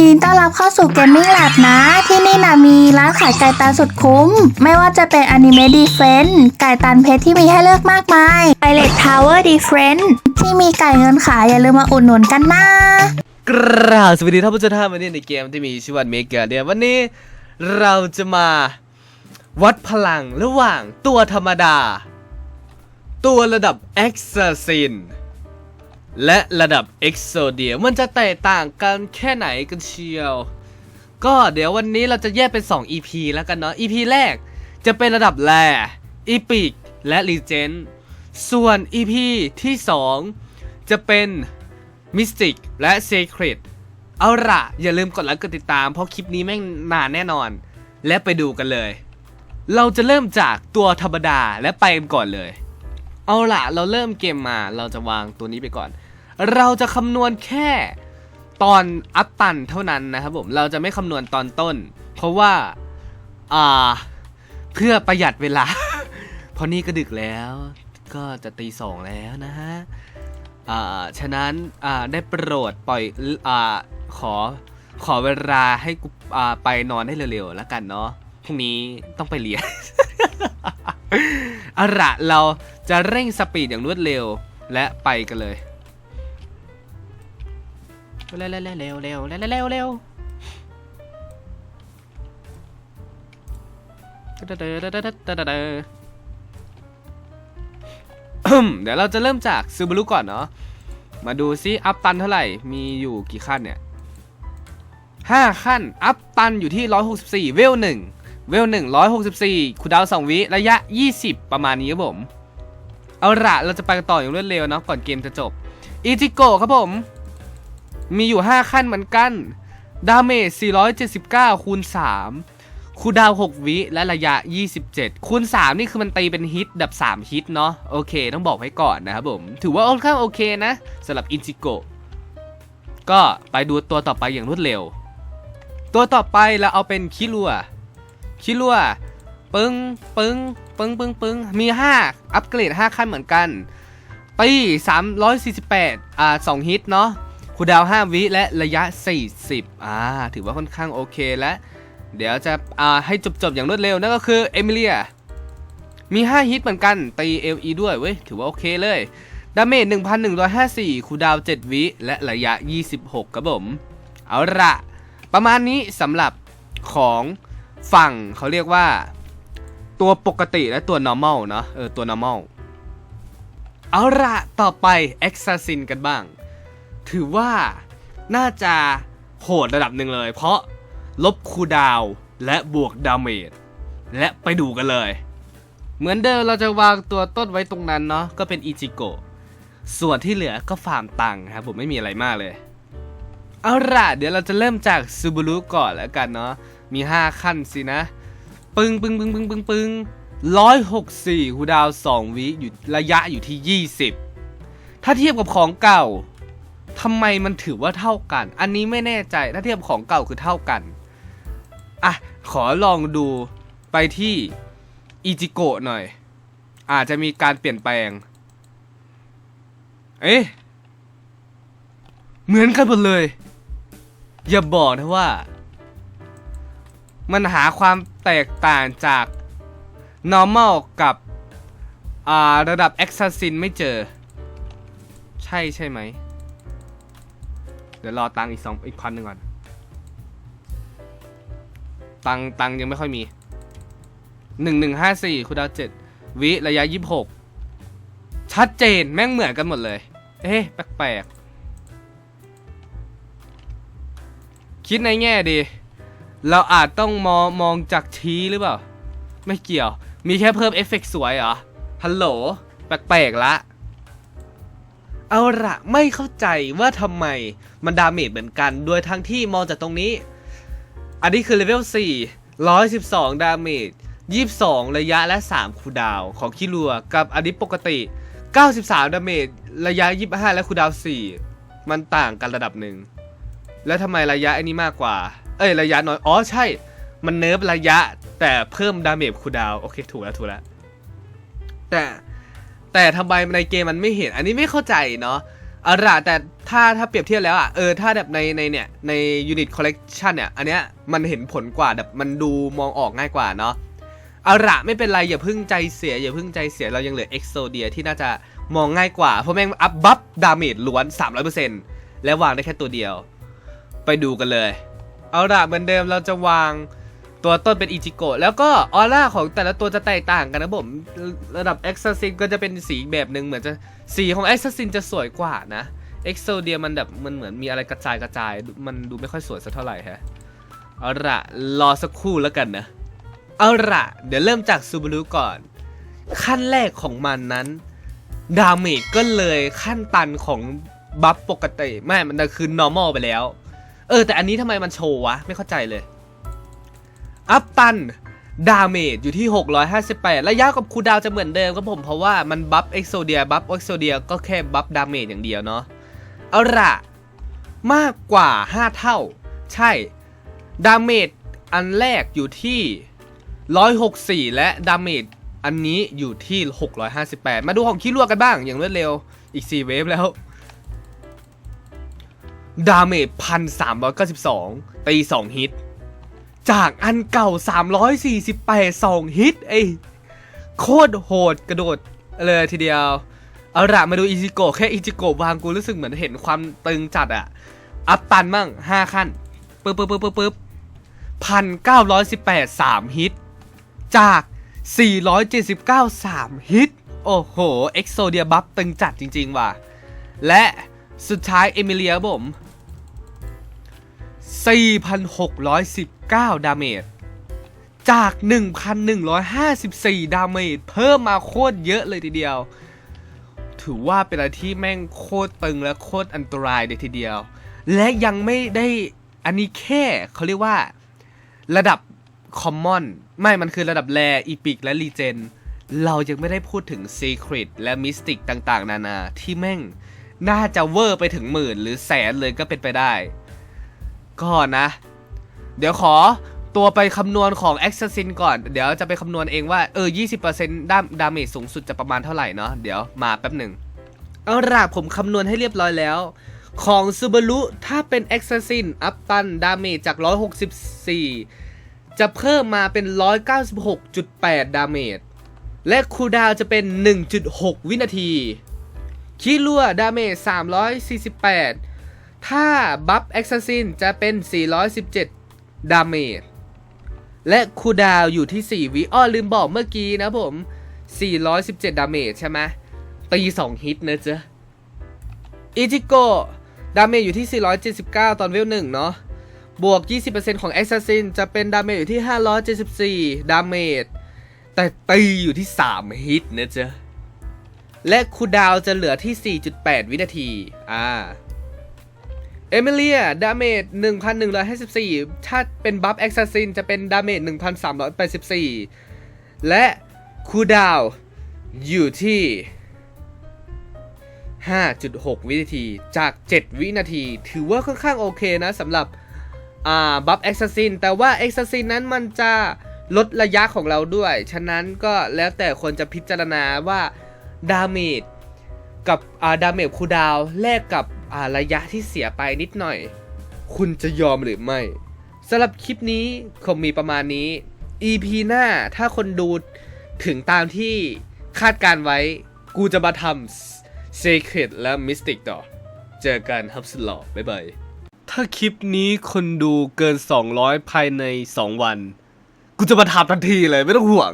ยินดีต้อนรับเข้าสู่ Gaming Lab นะ ที่นี่นะมีร้านขายไก่ตันสุดคุ้ม ไม่ว่าจะเป็น Anime Defense ไก่ตันเพชรที่มีให้เลือกมากมาย Pilot Tower Defense ที่มีไก่เงินขายอย่าลืมมาอุดหนุนกันนะกราบสวัสดีท่านผู้ชมท่านวันนี้ในเกมที่มีชื่อว่าเมกาเดียวันนี้เราจะมาวัดพลังระหว่างตัวธรรมดา ตัวระดับ e x a s i n และระดับ e x o d i a มันจะแตกต่างกันแค่ไหนกันเชียว ก็เดี๋ยววันนี้เราจะแยกเป็น 2 EP แล้วกันเนาะ EP แรกจะเป็นระดับแรอีพิกและ Legend ส่วน EP ที่ 2 จะเป็นมิสติกและ Secret เอาละอย่าลืมกดไลค์กดติดตามเพราะคลิปนี้แม่งนานแน่นอน และไปดูกันเลย เราจะเริ่มจากตัวธรรมดาและไปกันก่อนเลย เอาละเราเริ่มเกมมาเราจะวางตัวนี้ไปก่อน เราจะคำนวณแค่ตอนอัพตันเท่านั้นนะครับผมเราจะไม่คำนวณตอนต้น เพราะว่าอ่าเพื่อประหยัดเวลา เพราะนี่ก็ดึกแล้ว ก็จะตีสองแล้วนะฮะอ่าฉะนั้นอ่าได้โปรดปล่อยอ่าขอขอเวลาให้กูอ่าไปนอนให้เร็วๆแล้วกันเนาะพรุ่งนี้ต้องไปเรียนอาละเราจะเร่งสปีดอย่างรวดเร็วและไปกันเลย เร็วเร็วเร็วเร็วเร็วเร็วเร็วเดี๋ยวเราจะเริ่มจากซูบารุก่อนเนาะ มาดูซิอัพตันเท่าไหร่ มีอยู่กี่ขั้นเนี่ยห้าขั้น อัพตันอยู่ที่ร้อยหกสิบสี่เวลหนึ่งเวลหนึ่งร้อยหกสิบสี่คูดาวสองวิ ระยะยี่สิบประมาณนี้ครับผม เอาละเราจะไปต่ออย่างรวดเร็วเนาะก่อนเกมจะจบ อิติโกะครับผม มีอยู่ 5 ขั้นเหมือนกัน ดาเมจ 479 คูณ 3 คูดาว 6 วิและระยะ 27 คูณ 3 นี่คือมันตีเป็นฮิตแบบ3 ฮิตเนาะโอเค ต้องบอกไว้ก่อนนะครับผม ถือว่าค่อนข้างโอเคนะสำหรับอินจิโกก็ไปดูตัวต่อไปอย่างรวดเร็ว ตัวต่อไปเราเอาเป็นคิรัวคิรัวปึ้งปึ้งปึ้งปึ้งปึ้งมี 5 อัปเกรด 5 ขั้นเหมือนกันตี348 อ่า 2 ฮิตเนาะ คูดาว 5 วิและระยะ 40 อ่า ถือว่าค่อนข้างโอเคแล้วเดี๋ยวจะอ่าให้จบๆ อย่างรวดเร็ว นั่นก็คือเอมิเลีย มี 5 ฮิตเหมือนกัน ตี LE ด้วยเว้ย ถือว่าโอเคเลย ดาเมจ 1,154 คูดาว 7 วิ และระยะ 26 ครับผม เอาละประมาณนี้สำหรับของฝั่งเขาเรียกว่า ตัวปกติและตัว normal เนอะเออ ตัว normal เอาละต่อไป Assassin กันบ้าง ถือว่าน่าจะโหดระดับหนึ่งเลย เพราะลบคูดาวและบวกดาเมจและไปดูกันเลย เหมือนเดิมเราจะวางตัวต้นไว้ตรงนั้นเนาะก็เป็นอิจิโกะส่วนที่เหลือก็ฟาร์มตังค์ครับผมไม่มีอะไรมากเลย เอาล่ะ เดี๋ยวเราจะเริ่มจากซูบูรุก่อนแล้วกันเนาะมี 5 ขั้นสินะ ปึ้งปึ้งปึ้งปึ้งปึ้งปึ้งร้อยหกสี่คูดาวสองวิอยู่ระยะอยู่ที่ 20 ถ้าเทียบกับของเก่า ทำไมมันถือว่าเท่ากัน อันนี้ไม่แน่ใจถ้าเทียบของเก่าคือเท่ากัน อะ ขอลองดูไปที่อิจิโกะหน่อย อาจจะมีการเปลี่ยนแปลง เอ๊ะ เหมือนกันหมดเลย อย่าบอกนะว่า มันหาความแตกต่างจาก normal กับอ่าระดับ assassin ไม่เจอ ใช่ใช่ไหม เดี๋ยวรอตังอีกสองอีกพันหนึ่งก่อน ตังตังยังไม่ค่อยมีหนึ่งหนึ่งห้าสี่คูดาวเจ็ดวิระยะยี่สิบหกชัดเจนแม่งเหมือนกันหมดเลย เอ๊ะแปลกๆ คิดในแง่ดี เราอาจต้องมองมองจากชี้หรือเปล่า ไม่เกี่ยว มีแค่เพิ่มเอฟเฟกต์สวยเหรอ ฮัลโหล แปลกๆละ เอาละไม่เข้าใจว่าทำไมมันดาเมจเหมือนกัน โดยทั้งที่มองจากตรงนี้ อันนี้คือเลเวล4 112 ดาเมจ 22 ระยะและ 3 คูดาวของคิรัว กับอันนี้ปกติ 93 ดาเมจ ระยะ 25 และคูดาว 4 มันต่างกันระดับหนึ่ง แล้วทำไมระยะอ้นี้มากกว่า เอ้ย ระยะน้อย อ๋อใช่ มันเนิร์ฟระยะแต่เพิ่มดาเมจคูดาว โอเค ถูกแล้วถูกแล้ว แต่ แต่ทำไมในเกมมันไม่เห็น อันนี้ไม่เข้าใจเนาะอาละแต่ถ้าถ้าเปรียบเทียบแล้วอะเออถ้าแบบในในเนี่ยในยูนิตคอลเลกชันเนี่ยอันเนี้ยมันเห็นผลกว่าแบบมันดูมองออกง่ายกว่าเนาะอาละไม่เป็นไรอย่าพึ่งใจเสีย อย่าพึ่งใจเสียเรายังเหลือเอ็กโซเดียที่น่าจะมองง่ายกว่า เพราะแม่งอัพบัฟดาเมจล้วน 300%และวางได้แค่ตัวเดียว ไปดูกันเลย เอาละเหมือนเดิมเราจะวาง ตัวต้นเป็นอิจิโกะแล้วก็ออร่าของแต่ละตัวจะแตกต่างกันนะผมระดับ e x a s s i n ก็จะเป็นสีแบบหนึ่งเหมือนจะสีของ e x a s s i n จะสวยกว่านะ e x o d i a มันแบบมันเหมือนมีอะไรกระจายกระจาย มันดูไม่ค่อยสวยสักเท่าไหร่ฮะเอาละรอสักครู่แล้วกันนะเอาละเดี๋ยวเริ่มจากซูบารุก่อน ขั้นแรกของมันนั้น ดาเมจก็เลยขั้นตันของบัฟปกติ ไม่ มันคือ normal ไปแล้ว เออ แต่อันนี้ทำไมมันโชว์วะ ไม่เข้าใจเลย อัพตันดาเมจอยู่ที่ 658 ระยะกับคูดาวจะเหมือนเดิมครับผมเพราะว่ามันบัฟเอ็กโซเดียบัฟเอ็กโซเดียก็แค่บัฟดาเมจอย่างเดียวเนาะเอาละมากกว่า 5 เท่า ใช่ดาเมจอันแรกอยู่ที่ 164 และดาเมจอันนี้อยู่ที่ 658 มาดูของคิรัวกันบ้างอย่างรวดเร็วอีก 4 เวฟแล้วดาเมจพันสามร้อยเก้าสิบสองตีสองฮิต จากอันเก่า 348 2 ฮิตไอยโคตรโหดกระโดดเลยทีเดียว เอาละมาดูอิจิโกะแค่อิจิโกะวางกูรู้สึกเหมือนเห็นความตึงจัดอะอัพตันมั่ง 5 ขั้นปึ๊บปึ๊บปึ๊บปึ๊บปึ๊บพันเก้าร้อยสิบแปดสามฮิต จาก 479 3 ฮิต โอ้โห เอ็กโซเดียบัฟตึงจัดจริง ๆ ว่ะ และสุดท้าย เอมิเลียบผม 4,619 ดาเมจ จาก 1,154 ดาเมจ เพิ่มมาโคตรเยอะเลยทีเดียว ถือว่าเป็นอะไรที่แม่งโคตรตึงและโคตรอันตรายเลยทีเดียว และยังไม่ได้ อันนี้แค่เขาเรียกว่า ระดับคอมมอน ไม่มันคือระดับแรอีพิกและรีเจน เรายังไม่ได้พูดถึง Secret และมิสติกต่างๆ นานาที่แม่ง น่าจะเวอร์ไปถึงหมื่นหรือแสนเลยก็เป็นไปได้ ก็นะ เดี๋ยวขอตัวไปคำนวณของ Assassin ก่อน เดี๋ยวจะไปคำนวณเองว่า เออ 20%ดาดาเมจสูงสุดจะประมาณเท่าไหร่เนาะ เดี๋ยวมาแป๊บหนึ่ง เอาล่ะผมคำนวณให้เรียบร้อยแล้ว ของซูบารุถ้าเป็น Assassin อัพตันดาเมจจาก 164 จะเพิ่มมาเป็น 196.8 ดาเมจ และคูดาวจะเป็น 1.6 วินาที คิรัวดาเมจ348 ถ้าบัฟแอ็กซ์ซินจะเป็น 417 ดาเมจ และคูดาวอยู่ที่ 4 วิอ้อลืมบอกเมื่อกี้นะผม 417 ดาเมจใช่ไหมตี 2 ฮิตนะจ๊ะอิจิโกดาเมจอยู่ที่ 479 ตอนเวลหนึ่งเนาะ บวก 20%ของ Assassin จะเป็นดาเมจอยู่ที่ 574 ดาเมจ แต่ตีอยู่ที่ 3 ฮิตนะจ๊ะและคูดาวจะเหลือที่ 4.8 วินาที อ่า เอมิเลียดาเมจ1,154 ถ้าเป็นบัฟแอ s ซัสซินจะเป็นดาเมจ1,384 และคูดาวอยู่ที่ 5.6 วินาทีจาก 7 วินาที ถือว่าค่อนข้างโอเคนะสำหรับบัฟแอ s ซัสซินแต่ว่าแอ s ซัสซินนั้นมันจะลดระยะของเราด้วย ฉะนั้นก็แล้วแต่คนจะพิจารณาว่าดาเมจกับดาเมจคูดาวแลกกับ ระยะที่เสียไปนิดหน่อย คุณจะยอมหรือไม่สำหรับคลิปนี้คงมีประมาณนี้ EP หน้าถ้าคนดูถึงตามที่คาดการไว้ กูจะมาทำ Secret และ Mystic ต่อ เจอกันครับสลอบ๊ายบาย ถ้าคลิปนี้คนดูเกิน 200 ภายใน 2 วัน กูจะมาทำทันทีเลยไม่ต้องห่วง